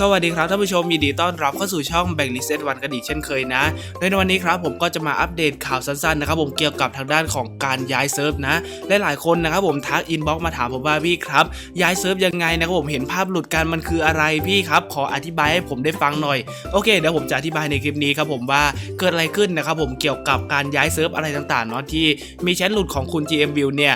สวัสดีครับท่านผู้ชมยินดีต้อนรับเข้าสู่ช่องแบ่งลิสเซตวันกันอีกเช่นเคยนะในวันนี้ครับผมก็จะมาอัปเดตข่าวสั้นๆนะครับผมเกี่ยวกับทางด้านของการย้ายเซิร์ฟนะและหลายคนนะครับผมทักอินบ็อกมาถามผมว่าพี่ครับย้ายเซิร์ฟยังไงนะครับผมเห็นภาพหลุดกันมันคืออะไรพี่ครับขออธิบายให้ผมได้ฟังหน่อยโอเคเดี๋ยวผมจะอธิบายในคลิปนี้ครับผมว่าเกิดอะไรขึ้นนะครับผมเกี่ยวกับการย้ายเซิร์ฟอะไรต่างๆเนาะที่มีแชทหลุดของคุณ GM View เนี่ย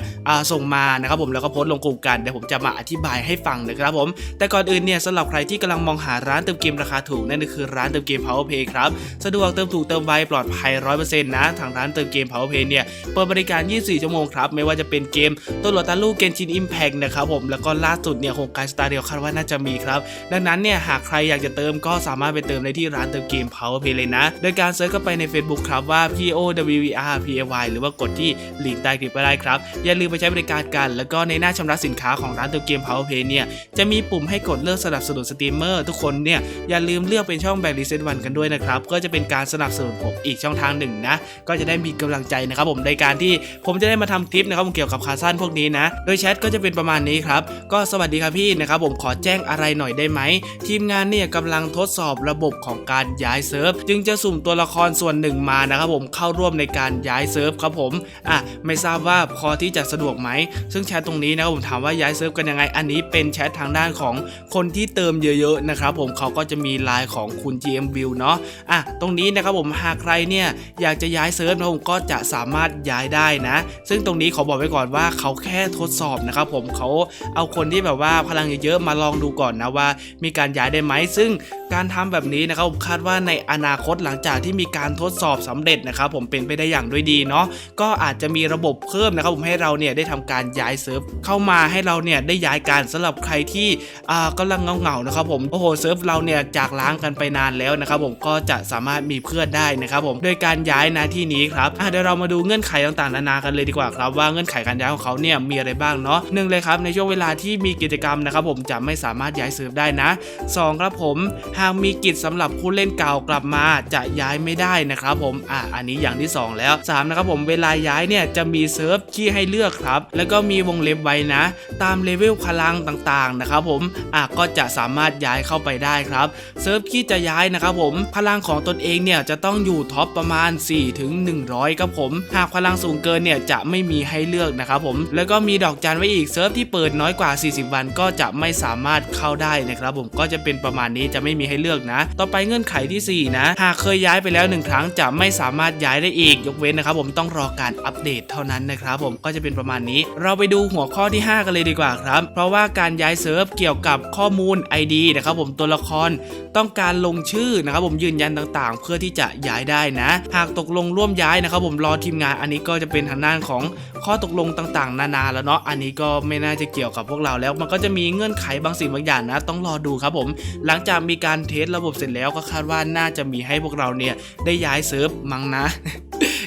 ส่งมานะครับผมแล้วก็โพสต์ลงกลุ่มกันเดี๋ยวผมจะมาอธิบายให้ฟังนะครับผมแต่ก่อนอื่นเนี่ยสำหรับใครที่กำลังมองหาร้านเติมเกมราคาถูกนั่นก็คือร้านเติมเกม Power Play ครับ สะดวกเติมถูกเติมไวปลอดภัย 100%นะ ทางร้านเติมเกม Power Play เนี่ย เปิดบริการ 24 ชั่วโมงครับ ไม่ว่าจะเป็นเกมตัวโลตาลูกเกนชินอิมแพกนะครับผม แล้วก็ล่าสุดเนี่ยโครงการสตาร์เดียวคาดว่าน่าจะมีครับ ดังนั้นเนี่ยหากใครอยากจะเติมก็สามารถไปเติมได้ที่ร้านเติมเกม Power Play เลยนะ โดยการเซิร์ชเข้าไปใน Facebook ครับว่า P O W E R P A Y หรือว่ากดที่ลิงก์ใต้คลิปก็ได้ครับ อย่าลืมไปใช้บริการกัน แล้วก็ในหน้าชำระสินค้าของร้านเติมเกม PowerPay เนี่ยจะมีปุ่มให้กดเลือกสนับสนุนสตรีมเมอร์ทุกคนเนี่ยอย่าลืมเลือกเป็นช่องแบ่งรีเซ็ตวันกันด้วยนะครับ ก็จะเป็นการสนับสนุนผมอีกช่องทางหนึ่งนะ ก็จะได้มีกำลังใจนะครับผมในการที่ผมจะได้มาทำคลิปนะครับผมเกี่ยวกับคาสั้นพวกนี้นะ โดยแชทก็จะเป็นประมาณนี้ครับก็สวัสดีครับพี่นะครับผมขอแจ้งอะไรหน่อยได้ไหมทีมงานเนี่ยกำลังทดสอบระบบของการย้ายเซิร์ฟจึงจะสุ่มตัวละครส่วนหนึ่งมานะครับผมเข้าร่วมในการย้ายเซิร์ฟครับผมอะไม่ทราบว่าพอที่จะสะดวกไหม ซึ่งแชทตรงนี้นะครับผมถามว่าย้ายเซิร์ฟกันยังไงอันนี้เป็นแชททางด้านของคนที่เติมเยอะๆนะครับผมเขาก็จะมีไลน์ของคุณ GM View เนาะอะตรงนี้นะครับผมหากใครเนี่ยอยากจะย้ายเซิร์ฟนะผมก็จะสามารถย้ายได้นะ ซึ่งตรงนี้ขอบอกไว้ก่อนว่าเขาแค่ทดสอบนะครับผมเขาเอาคนที่แบบว่าพลังเยอะๆมาลองดูก่อนนะว่า มีการย้ายได้ไหมซึ่งการทำแบบนี้นะครับผมคาดว่าในอนาคตหลังจากที่มีการทดสอบสำเร็จนะครับผมเป็นไปได้อย่างด้วยดีเนาะก็อาจจะมีระบบเพิ่มนะครับผมให้เราเนี่ยได้ทำการย้ายเซิร์ฟเข้ามาให้เราเนี่ยได้ย้ายการสำหรับใครที่อ่ากำลังเงาๆนะครับผมโอ้โหเซิร์ฟเราเนี่ยจากล้างกันไปนานแล้วนะครับผมก็จะสามารถมีเพื่อนได้นะครับผมโดยการย้ายนะที่นี้ครับเดี๋ยวเรามาดูเงื่อนไขต่างๆนานากันเลยดีกว่าครับว่าเงื่อนไขการย้ายของเขาเนี่ยมีอะไรบ้างเนาะหนึ่งเลยครับในช่วงเวลาที่มีกิจกรรมนะครับผมจะไม่สามารถย้ายเซิร์ฟได้นะสองครับผมหากมีกิจสำหรับผู้เล่นเก่ากลับมาจะย้ายไม่ได้นะครับผมอะอันนี้อย่างที่สองแล้วสามนะครับผมเวลาย้ายเนี่ยจะมีเซิร์ฟที่ให้เลือกครับ แล้วก็มีวงเล็บไว้นะ ตามเลเวลพลังต่างๆนะครับผมอะก็จะสามารถย้ายเข้าไปได้ครับเซิร์ฟที่จะย้ายนะครับผมพลังของตนเองเนี่ยจะต้องอยู่ท็อปประมาณ 4 ถึง 100ครับผม หากพลังสูงเกินเนี่ยจะไม่มีให้เลือกนะครับผมแล้วก็มีดอกจันไว้อีกเซิร์ฟที่เปิดน้อยกว่า 40 วันก็จะไม่สามารถเข้าได้นะครับผมก็จะเป็นประมาณนี้จะไม่มีให้เลือกนะ ต่อไปเงื่อนไขที่ 4 นะ หากเคยย้ายไปแล้วหนึ่งครั้งจะไม่สามารถย้ายได้อีก ยกเว้นนะครับผมต้องรอการอัปเดตเท่านั้นนะครับผมก็จะเป็นประมาณนี้ เราไปดูหัวข้อที่ 5 กันเลยดีกว่าครับ เพราะว่าการย้ายเซิร์ฟเกี่ยวกับข้อมูล ID นะครับับผมตัวละครต้องการลงชื่อนะครับผมยืนยันต่างๆ เพื่อที่จะย้ายได้นะ หากตกลงร่วมย้ายนะครับผมรอทีมงานอันนี้ก็จะเป็นทางด้านของข้อตกลงต่างๆ นานาแล้วเนาะอันนี้ก็ไม่น่าจะเกี่ยวกับพวกเราแล้ว มันก็จะมีเงื่อนไขบางสิ่งบางอย่างนะ ต้องรอดูครับผม หลังจากมีการเทสระบบเสร็จแล้วก็คาดว่าน่าจะมีให้พวกเราเนี่ยได้ย้ายเซิร์ฟมั้งนะ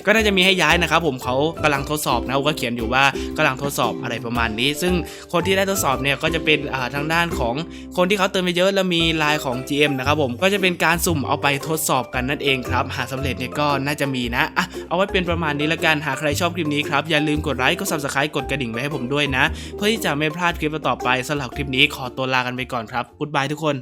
ก็น่าจะมีให้ย้ายนะครับผมเขากำลังทดสอบนะก็เขียนอยู่ว่ากำลังทดสอบอะไรประมาณนี้ ซึ่งคนที่ได้ทดสอบเนี่ยก็จะเป็นทางด้านของคนที่เขาเติมไปเยอะแล้วมีลน์ของ GM นะครับผมก็จะเป็นการสุ่มเอาไปทดสอบกันนั่นเองครับหากสำเร็จเนี่ยก็น่าจะมีนะอะเอาไว้เป็นประมาณนี้ละกันหากใครชอบคลิปนี้ครับอย่าลืมกดไลค์กด subscribe กดกระดิ่งไว้ให้ผมด้วยนะ เพื่อที่จะไม่พลาดคลิปต่อไปสำหรับคลิปนี้ขอตัวลากันไปก่อนครับกุ๊ดบายทุกคน